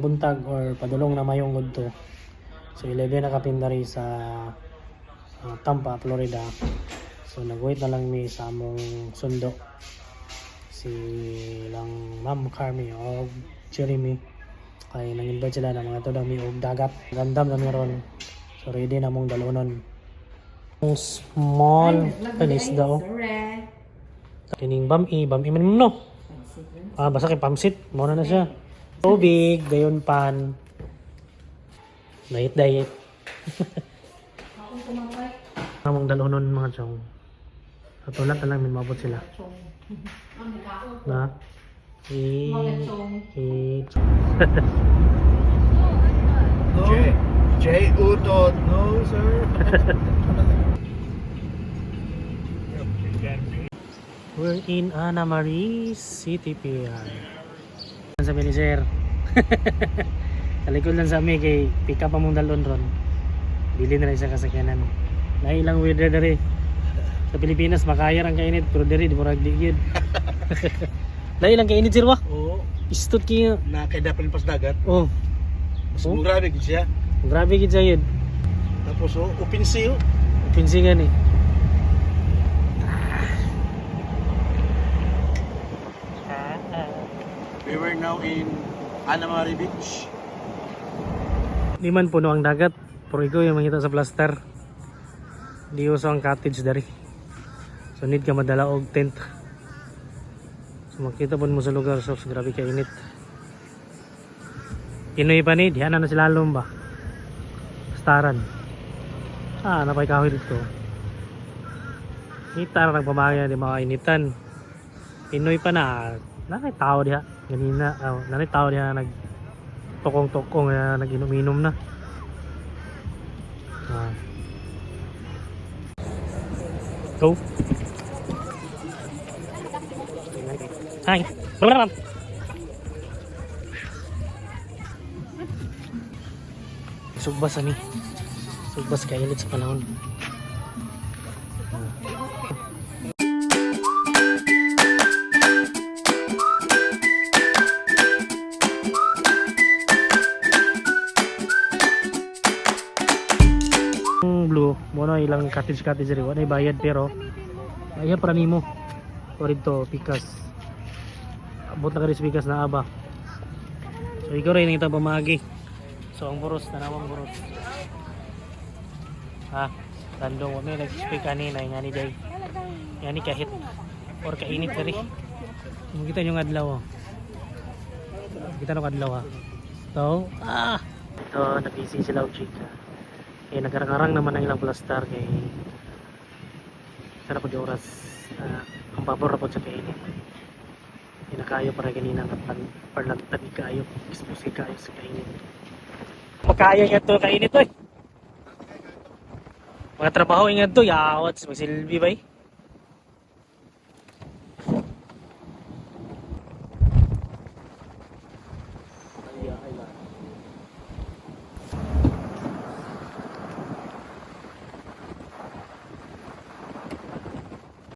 buntag or padulong na mayong to. So 11 na kapindari sa ah, Tampa, Florida. So nag-wait na lang mi sa among sundo. Si lang Ma'am Carmi o Jeremy. Kay nang-invite sila na mga to daw mi og dagat. Gandam na meron. So ready na mong dalunon. Yung small panis daw. Kining bami, bami man mo no. Ah, basta kay pamsit, mo na na siya. Tubig, gayon pan. Diet, diet. Among dalonon mga chong. Sa tulat na lang min mabot sila. Na? I... I... No. J. Utot. No, sir. We're in Ana Maris City Sa manager. Talikod lang sa amin kay pick up among dalon ron. Dili na lang sa kasakyanan. Nailang weather dere. Sa Pilipinas makaya ang kainit pero dere di murag digid. Nailang kainit sir wa. Oo. Istot ki. Nakaidapan pas dagat. Oh, Mas Oh. grabe gid siya. grabe gid sayod. Tapos oh, upinsi oh. Pinsingan eh. We were now in Anamari Beach. Di man puno ang dagat. Pero ikaw yung makita sa plaster. Di uso ang cottage dari. So need ka madala og tent. So makita po mo sa lugar. So grabe ka init. Pinoy pa ni. Diyan na sila lalom ba? Staran. Ah, napay kahoy dito. Kita na nagpamaya di mga initan. Pinoy pa na. Nanay tao diha. Ganina. Oh, nanay tao diha nag tokong-tokong na nag-inom-inom na. Ah. Go. Hi. Blablabla. Sugbas ani. Sugbas kay init sa panahon. Mo na ilang cottage cottage rin. Wala bayad pero Ayan para nimo. O rito, pikas. Abot na ka rin pikas na aba. So ikaw rin ito pamagi. So ang buros, tanawang buros. Ha? Tandong, wala na nag-speak kanina, nga ni day. Nga ni kahit or kainit na rin. Makita nyo ng adlaw. oh. Kita nyo adlaw ha. So, ah! Ito, nag-easy sila o chika. Eh, nagkarang naman ang ilang plastar kay sarap po di oras uh, ang pabor po sa kainit hindi na kayo para ganina ang pan parlagtan ni kayo expose kayo sa kainit makaya nga to kainit to eh. Mga trabaho nga to yawat magsilbi ba